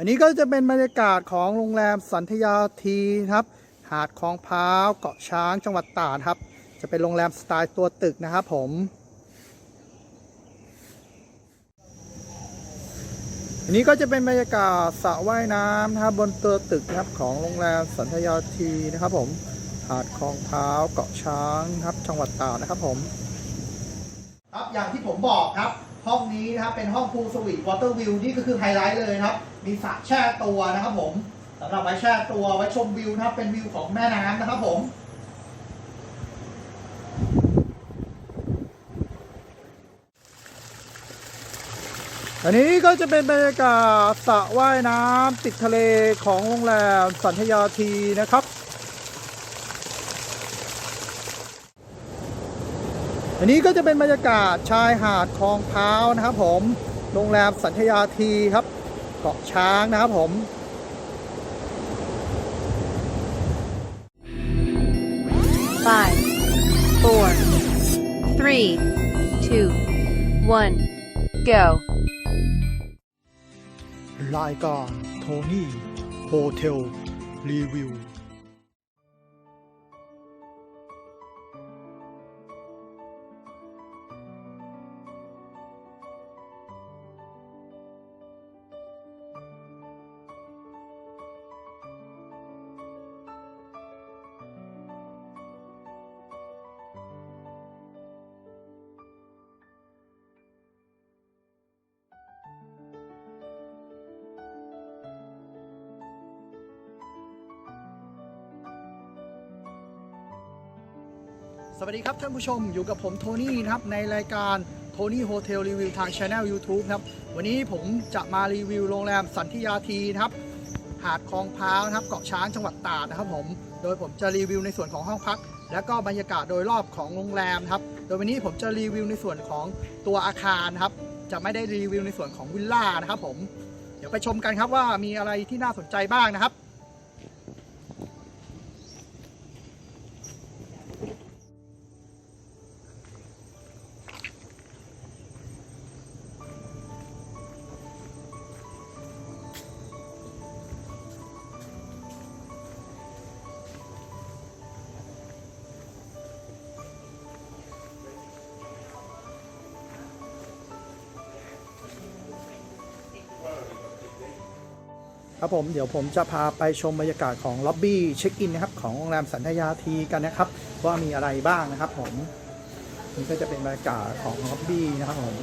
อันนี้ก็จะเป็นบรรยากาศของโรงแรมสันทยาทีครับ หาดคลองพร้าวเกาะช้างจังหวัดตราดครับ จะเป็นโรงแรมสไตล์ตัวตึกนะครับผมอันนี้ก็จะเป็นบรรยากาศสระว่ายน้ำนะครับบนตัวตึกนะครับของโรงแรมสันทยาทีนะครับผมหาดคลองพร้าวเกาะช้างครับจังหวัดตราดนะครับผม ครับอย่างที่ผมบอกครับ ห้องนี้นะครับเป็นห้องพูลสวีทวอเตอร์วิวนี่ก็คือไฮไลท์เลยครับ มีสระแช่ตัวนะครับผมสำหรับไว้แช่ตัวไว้ชมวิวนะครับ เป็นวิวของแม่น้ำนะครับผมอันนี้ก็จะเป็นบรรยากาศสระว่ายน้ำติดทะเลของโรงแรมสันทยาทีนะครับ อันนี้ก็จะเป็นบรรยากาศชายหาดคลองพร้าวนะครับผม โรงแรมสัญชยาทีครับ เกาะช้างนะครับผม Five, four, three, two, one, go. รายการโทนี่โฮเทลรีวิว สวัสดีครับท่านผู้ชมอยู่กับผมโทนี่นะครับในรายการโทนี่โฮเทลรีวิวทางช anel YouTube ครับวันนี้ผมจะมารีวิวโรงแรมสันทิยาทีนะครับหาดคลองพร้าวนะครับเกาะช้างจังหวัดตราดนะครับผมโดยผมจะรีวิวในส่วนของห้องพัก และก็บรรยากาศโดยรอบของโรงแรมครับโดยวันนี้ผมจะรีวิวในส่วนของตัวอาคารครับจะไม่ได้รีวิวในส่วนของวิลล่านะครับผมเดี๋ยวไปชมกันครับว่ามีอะไรที่น่าสนใจบ้างนะครับ ครับผมเดี๋ยวผมจะพาไปชมบรรยากาศของล็อบบี้เช็คอินนะครับของโรงแรมสันทยาทีกันนะครับ ว่ามีอะไรบ้างนะครับผมนี่ก็จะเป็นบรรยากาศของล็อบบี้นะครับผม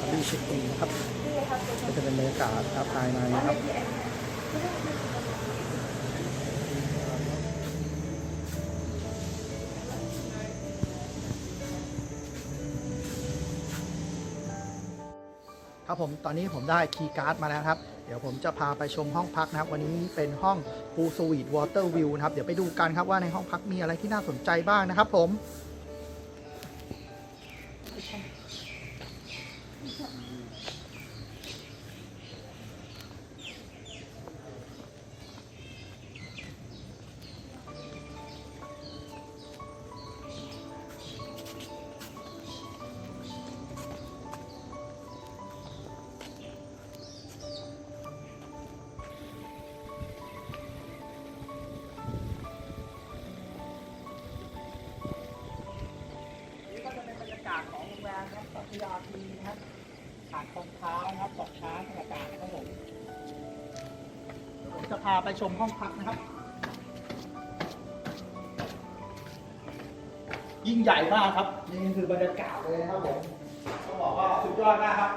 ล็อบบี้เช็คอินนะครับก็จะเป็นบรรยากาศครับภายในนะครับครับผมตอนนี้ผมได้คีย์การ์ดมาแล้วครับ ดี๋ยวผมจะพาไปชมห้องพักนะครับ วันนี้เป็นห้องพูสวีทวอเตอร์วิวนะครับ เดี๋ยวไปดูกันครับว่าในห้องพักมีอะไรที่น่าสนใจบ้างนะครับผม ท้านะครับเกช้างบรรยากาศนะครับผมผมจะพาไปชมห้องพักนะครับ ยิ่งใหญ่มากครับ นี่คือบรรยากาศเลยนะครับผมต้องบอกว่าสุดยอดมากครับ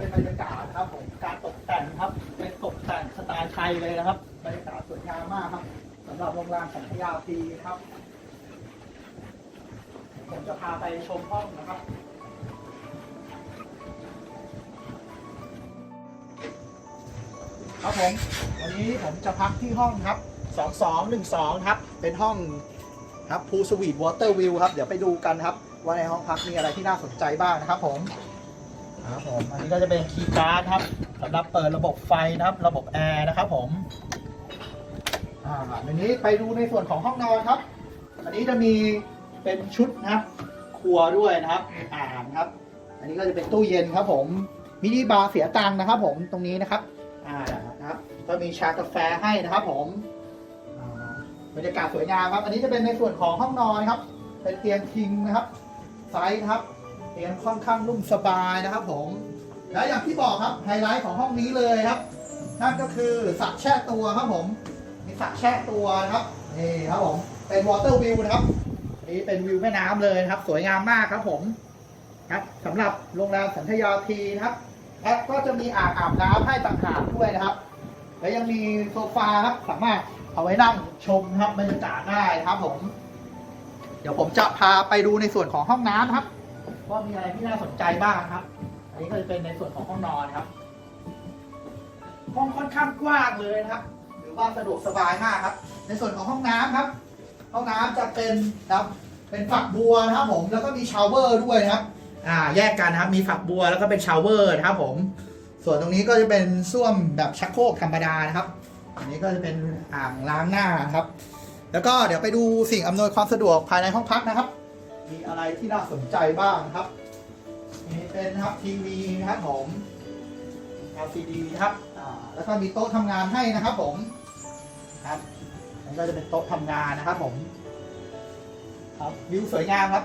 เป็นบรรยากาศครับผมการตกแต่งครับเป็นตกแต่งสไตล์ไทยเลยนะครับบรรยากาศสวยงามมากครับสำหรับโรงแรมสัญญาทีครับผมจะพาไปชมห้องนะครับครับผมวันนี้ผมจะพักที่ห้องครับ 2212 ครับ เป็นห้องครับพูสวีทวอเตอร์วิวครับ เดี๋ยวไปดูกันครับ ว่าในห้องพักมีอะไรที่น่าสนใจบ้างนะครับผม ครับผมอันนี้ก็จะเป็นคีย์การ์ดครับสำหรับเปิดระบบไฟนะครับ ระบบแอร์นะครับผมอ่าอันนี้ไปดูในส่วนของห้องนอนครับ อันนี้จะมีเป็นชุดนะครับ ครัวด้วยนะครับอ่างครับ อันนี้ก็จะเป็นตู้เย็นครับ ผมมินิบาร์เสียตังค์นะครับ ผมตรงนี้นะครับอ่านะครับ ก็มีชากาแฟให้นะครับ ผมอ่าบรรยากาศสวยงามครับ อันนี้จะเป็นในส่วนของห้องนอนครับ เป็นเตียงคิงนะครับ ไซส์ครับ ตียงค่อนข้างนุ่มสบายนะครับผม และอย่างที่บอกครับไฮไลท์ของห้องนี้เลยครับ นั่นก็คือสระแช่ตัวครับผมมีสระแช่ตัวนะครับนี่ครับผมเป็นวอเตอร์วิวนะครับนี่เป็นวิวแม่น้ำเลยนะครับ สวยงามมากครับผมครับสำหรับโรงแรมสันทยาทีนะครับและก็จะมีอ่างอาบน้ำให้ต่างหากด้วยนะครับ และยังมีโซฟาครับสามารถเอาไว้นั่งชมครับบรรยากาศได้ครับผม เดี๋ยวผมจะพาไปดูในส่วนของห้องน้ำครับ ว่ามีอะไรที่น่าสนใจบ้างครับ อันนี้ก็จะเป็นในส่วนของห้องนอนครับ ห้องค่อนข้างกว้างเลยนะครับ หรือว่าสะดวกสบายมากครับ ในส่วนของห้องน้ำครับ ห้องน้ำจะเป็นครับเป็นฝักบัวนะครับผม แล้วก็มีชาวเวอร์ด้วยนะครับ อ่า แยกกันนะครับ มีฝักบัวแล้วก็เป็นชาวเวอร์นะครับผม ส่วนตรงนี้ก็จะเป็นส้วมแบบชักโครกธรรมดานะครับ อันนี้ก็จะเป็นอ่างล้างหน้าครับ แล้วก็เดี๋ยวไปดูสิ่งอำนวยความสะดวกภายในห้องพักนะครับ มีอะไรที่น่าสนใจบ้างครับนี่เป็นนะครับทีวีนะครับผม LCD นะครับแล้วก็มีโต๊ะทำงานให้นะครับผมครับอันนี้ก็จะเป็นโต๊ะทำงานนะครับผม ครับวิวสวยงามครับ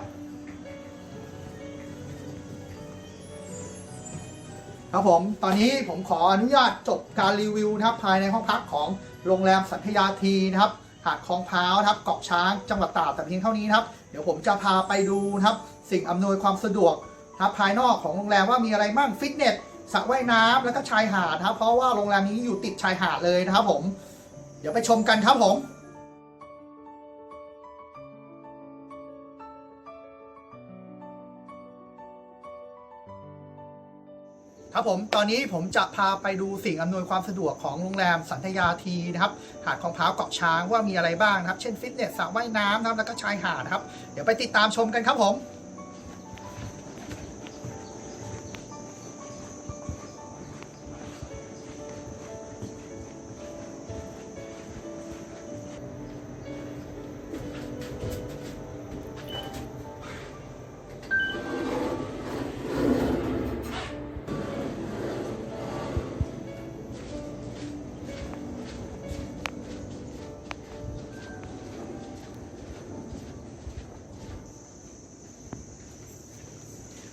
ครับผม ตอนนี้ผมขออนุญาตจบการรีวิวนะครับภายในห้องพักของโรงแรมสัทยาทีนะครับหาดคลองพร้าวนะครับเกาะช้างจังหวัดตราดแต่เพียงเท่านี้นะครับ ดี๋ยวผมจะพาไปดูนะครับ สิ่งอำนวยความสะดวกนะครับภายนอกของโรงแรมว่ามีอะไรบ้างฟิตเนสสระว่ายน้ำแล้วก็ชายหาดนะครับเพราะว่าโรงแรมนี้อยู่ติดชายหาดเลยนะครับผม เดี๋ยวไปชมกันครับผม ครับผมตอนนี้ผมจะพาไปดูสิ่งอำนวยความสะดวกของโรงแรมสันทยาทีนะครับหาดของพร้าวเกาะช้างว่ามีอะไรบ้างนะครับ เช่นฟิตเนสสระว่ายน้ำนะครับแล้วก็ชายหาดนะครับ เดี๋ยวไปติดตามชมกันครับผม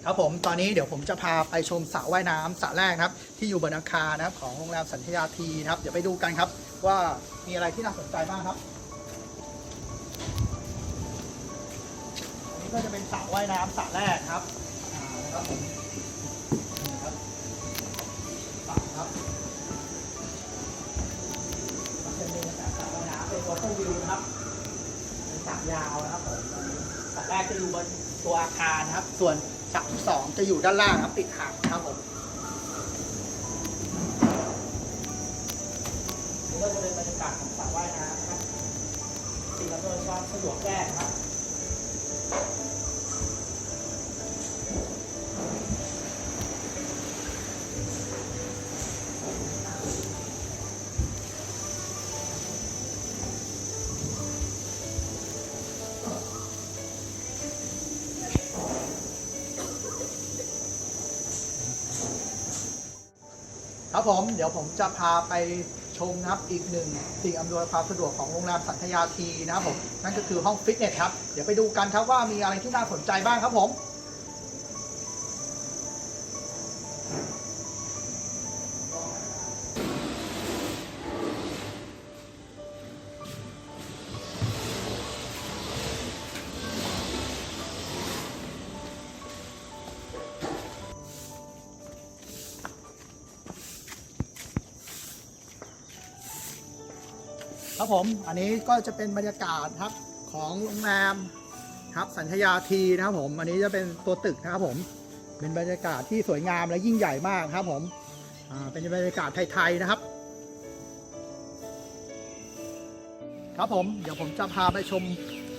ครับผมตอนนี้เดี๋ยวผมจะพาไปชมสระว่ายน้ำสระแรกนะครับ ที่อยู่บนอาคารนะครับของโรงแรมสันทยาทีนะครับ เดี๋ยวไปดูกันครับ ว่ามีอะไรที่น่าสนใจบ้างครับอันนี้ก็จะเป็นสระว่ายน้ำสระแรกครับนะครับผมนี่ครับสระครับมันเป็นสระว่ายน้ำเป็นวอเตอร์วิวนะครับเป็นสระยาวนะครับผมสระแรกจะอยู่บนตัวอาคารนะครับ ส่วน จะอยู่ด้านล่างครับติดหางครับผมนี่ก็จะเป็นบรรยากาศของสระว่ายน้ำครับสิ่งอำนวยความสะดวกแรกครับ ครับผมเดี๋ยวผมจะพาไปชมนะครับอีกหนึ่งสิ่งอำนวยความสะดวกของโรงแรมสันทยาทีนะครับผมนั่นก็คือห้องฟิตเนสครับ เดี๋ยวไปดูกันครับว่ามีอะไรที่น่าสนใจบ้างครับผม ครับผม อันนี้ก็จะเป็นบรรยากาศครับของโรงแรมครับสัญชยาทีนะครับผม อันนี้จะเป็นตัวตึกนะครับผม เป็นบรรยากาศที่สวยงามและยิ่งใหญ่มากครับผม อ่า เป็นบรรยากาศไทยๆนะครับ ครับผม เดี๋ยวผมจะพาไปชม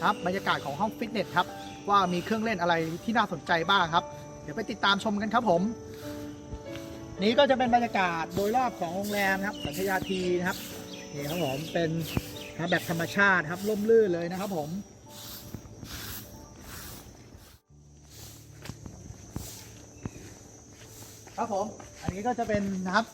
ครับบรรยากาศของห้องฟิตเนสครับว่ามีเครื่องเล่นอะไรที่น่าสนใจบ้างครับ เดี๋ยวไปติดตามชมกันครับผม นี้ก็จะเป็นบรรยากาศโดยรอบของโรงแรมครับสัญชยาทีนะครับ นี่ครับผมเป็นนะแบบธรรมชาติครับร่มรื่นเลยนะครับผมครับผม อันนี้ก็จะเป็นนะครับ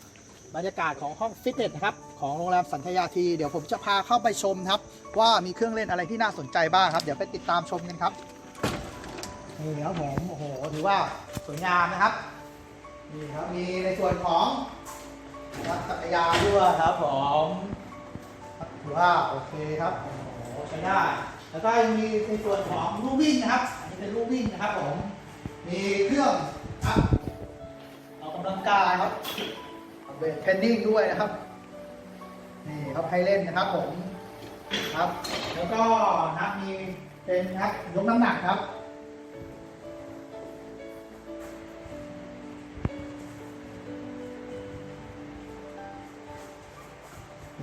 บรรยากาศของห้องฟิตเนสนะครับของโรงแรมสัญชยาทีเดี๋ยวผมจะพาเข้าไปชมครับ ว่ามีเครื่องเล่นอะไรที่น่าสนใจบ้างครับ เดี๋ยวไปติดตามชมกันครับนี่ครับผมโอ้โหถือว่าสวยงามนะครับนี่ครับมีในส่วนของนะครับจักรยานด้วยครับผม ถือว่าโอเคครับโอ้โหใช้ได้ แล้วก็ยังมีในส่วนของลู่วิ่งนะครับ อันนี้เป็นลู่วิ่งนะครับผม มีเครื่องครับออกกำลังกายครับเวทเทรนนิ่งด้วยนะครับนี่ครับให้เล่นนะครับผมครับ แล้วก็นะครับมีเป็นครับยกน้ำหนักครับ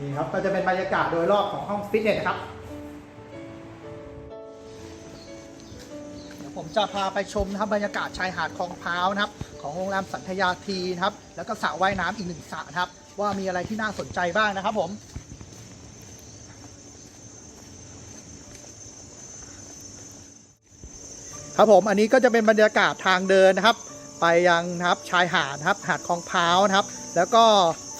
นี่ครับก็จะเป็นบรรยากาศโดยรอบของห้องฟิตเนสครับ เดี๋ยวผมจะพาไปชมนะครับบรรยากาศชายหาดคลองพร้าวนะครับ ของโรงแรมสันทยาทีนะครับ แล้วก็สระว่ายน้ำอีกหนึ่งสระครับ ว่ามีอะไรที่น่าสนใจบ้างนะครับผมครับผมอันนี้ก็จะเป็นบรรยากาศทางเดินนะครับ ไปยังนะครับชายหาดครับหาดคลองพร้าวนะครับ แล้วก็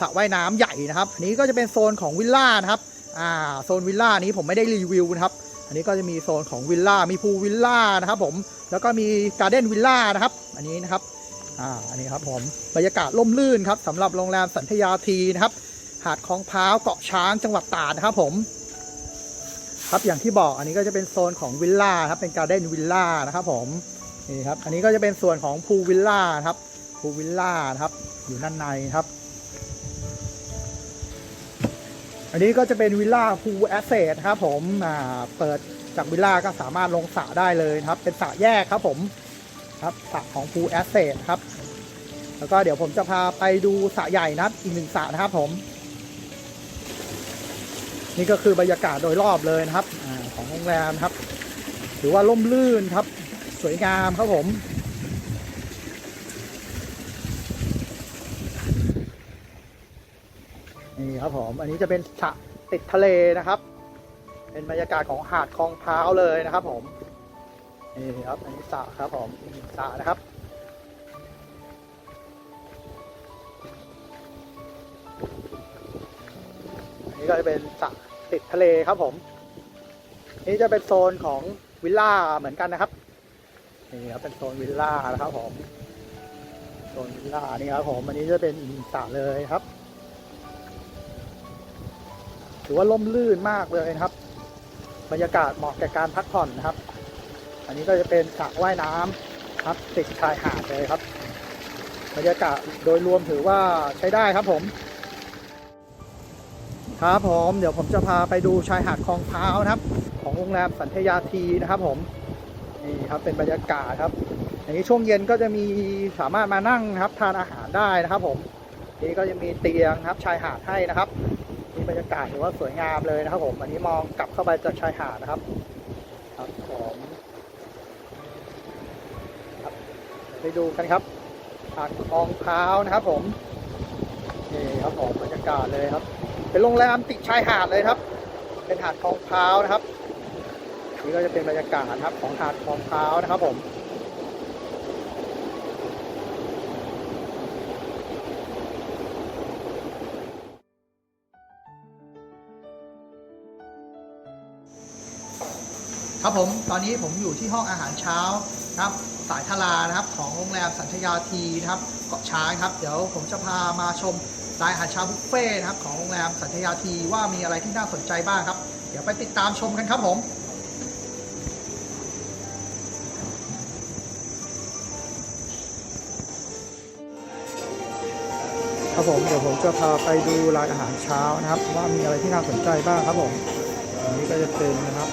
สระว่ายน้ำใหญ่นะครับ อันนี้ก็จะเป็นโซนของวิลล่านะครับอ่าโซนวิลล่านี้ผมไม่ได้รีวิวนะครับ อันนี้ก็จะมีโซนของวิลล่ามีพูลวิลล่านะครับผมแล้วก็มีการ์เด้นวิลล่านะครับ อันนี้นะครับอ่าอันนี้ครับผมบรรยากาศร่มรื่นครับสำหรับโรงแรมสันทยาทีนะครับ หาดคลองพร้าวเกาะช้างจังหวัดตราดนะครับผมครับอย่างที่บอกอันนี้ก็จะเป็นโซนของวิลล่าครับเป็นการ์เด้นวิลล่านะครับผม นี่ครับ อันนี้ก็จะเป็นส่วนของพูวิลล่าครับพูวิลล่าครับ อยู่ด้านในครับ อันนี้ก็จะเป็นวิลล่าพูแอสเซทครับผมอ่าเปิดจากวิลล่าก็สามารถลงสระได้เลยครับ เป็นสระแยกครับผมครับสระของพูแอสเซทครับ แล้วก็เดี๋ยวผมจะพาไปดูสระใหญ่นะครับ อีกหนึ่งสระนะครับผม นี่ก็คือบรรยากาศโดยรอบเลยนะครับอของโรงแรมครับ ถือว่าร่มรื่นครับ สวยงามครับผมนี่ครับผมอันนี้จะเป็นสระติดทะเลนะครับ เป็นบรรยากาศของหาดคลองพร้าวเลยนะครับ ผมนี่ครับอันนี้สระครับผมสระนะครับอันนี้ก็จะเป็นสระติดทะเลครับผม นี่จะเป็นโซนของวิลล่าเหมือนกันนะครับ นี่ครับเป็นโซนวิลล่านะครับผมโซนวิลล่านี่ครับผมอันนี้จะเป็นอีกหนึ่งสระเลยครับถือว่าล่มลื่นมากเลยนะครับ บรรยากาศเหมาะแก่การพักผ่อนนะครับ อันนี้ก็จะเป็นสระว่ายน้ำครับติดชายหาดเลยครับ บรรยากาศโดยรวมถือว่าใช้ได้ครับผม ครับผม เดี๋ยวผมจะพาไปดูชายหาดคลองพร้าวนะครับ ของโรงแรมสันทยาทีนะครับผม นี่ครับเป็นบรรยากาศครับอย่างนี้ช่วงเย็นก็จะมีสามารถมานั่งครับทานอาหารได้นะครับ ผมนี่ก็จะมีเตียงครับชายหาดให้นะครับนี่บรรยากาศถือว่าสวยงามเลยนะครับ ผมอันนี้มองกลับเข้าไปจากชายหาดนะครับ ครับผมครับไปดูกันครับหาดคลองพร้าวนะครับ ผมนี่ครับผมบรรยากาศเลยครับ เป็นโรงแรมติดชายหาดเลยครับ เป็นหาดคลองพร้าวนะครับ ก็จะเป็นบรรยากาศครับของหาดคลองพร้านะครับผมครับผมตอนนี้ผมอยู่ที่ห้องอาหารเช้านะครับสายทารานะครับของโรงแรมสัญชยาทีนะครับเกาะช้างครับ เดี๋ยวผมจะพามาชมรายอาหารเช้าบุฟเฟ่ต์นะครับของโรงแรมสัญชยาทีว่ามีอะไรที่น่าสนใจบ้างครับ เดี๋ยวไปติดตามชมกันครับผม ครับผมเดี๋ยวผมจะพาไปดูร้านอาหารเช้านะครับ ว่ามีอะไรที่น่าสนใจบ้างครับผมอันนี้ก็จะเป็นนะครับ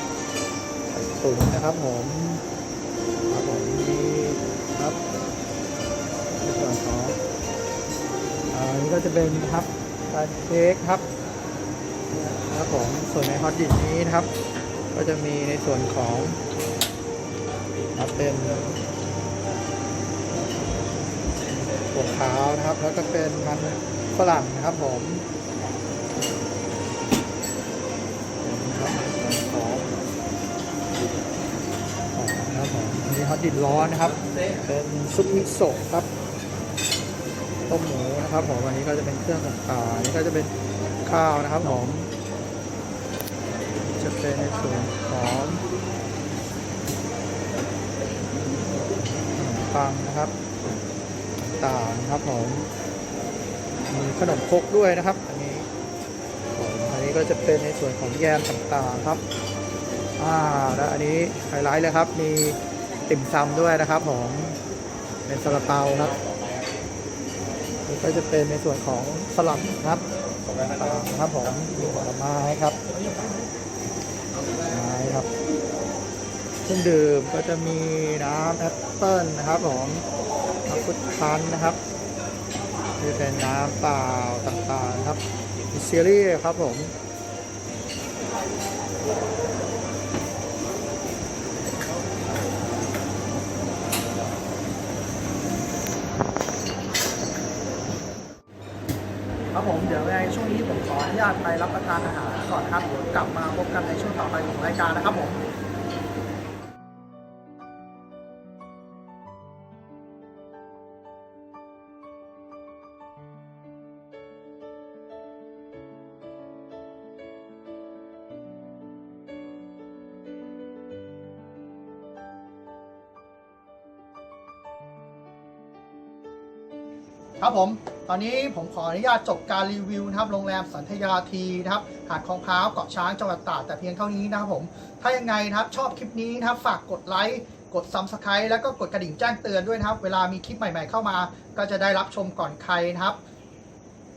ไข่ตุ๋นนะครับผมครับผมมีครับในส่วนของอันนี้ก็จะเป็นครับแพนเค้กครับครับผมส่วนในฮอตดิชนี้นะครับ ก็จะมีในส่วนของครับเป็น ถั่วขาวนะครับ แล้วก็เป็นมันฝรั่งนะครับผมของของนะครับผมอันนี้ฮอตดินร้อนนะครับ เป็นซุปมิโซะครับต้มหมูนะครับผมอันนี้ก็จะเป็นเครื่องต่างๆันนี้ก็จะเป็นข้าวนะครับผมจะเป็นในส่วนของปังนะครับ ต่างๆนะครับผมมีขนมครกด้วยนะครับ อันนี้อันนี้ก็จะเป็นในส่วนของแยมต่างๆครับอ่าแล้วอันนี้ไฮไลท์เลยครับ มีติ่มซำด้วยนะครับผมเป็นซาลาเปาครับนี่ก็จะเป็นในส่วนของสลัดครับต่างๆครับผมมีผลไม้ครับไม้ครับเครื่องดื่มก็จะมีน้ำแอปเปิ้ลนะครับผม น้ำฟุตพันนะครับนี่เป็นน้ำเปล่าต่างๆครับมีซีรีส์ครับผมครับผมเดี๋ยวในช่วงนี้ผมขออนุญาตไปรับประทานอาหารก่อนครับเดี๋ยวกลับมาพบกันในช่วงต่อไปของรายการนะครับผม ครับผม ตอนนี้ผมขออนุญาตจบการรีวิวนะครับโรงแรมสันทยาทีนะครับหาดคลองพร้าวเกาะช้างจังหวัดตราดแต่เพียงเท่านี้นะครับผม ถ้ายังไงนะครับชอบคลิปนี้นะครับฝากกดไลค์กด Subscribe แล้วก็กดกระดิ่งแจ้งเตือนด้วยนะครับ เวลามีคลิปใหม่ๆเข้ามา ก็จะได้รับชมก่อนใครนะครับ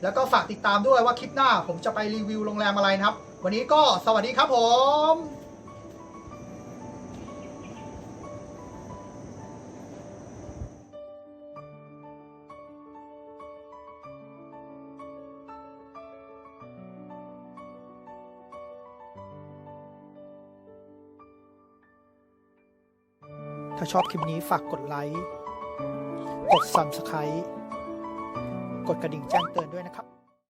แล้วก็ฝากติดตามด้วยว่าคลิปหน้าผมจะไปรีวิวโรงแรมอะไรนะครับ วันนี้ก็สวัสดีครับผม ชอบคลิปนี้ฝากกดไลค์ กด Subscribe กดกระดิ่งแจ้งเตือนด้วยนะครับ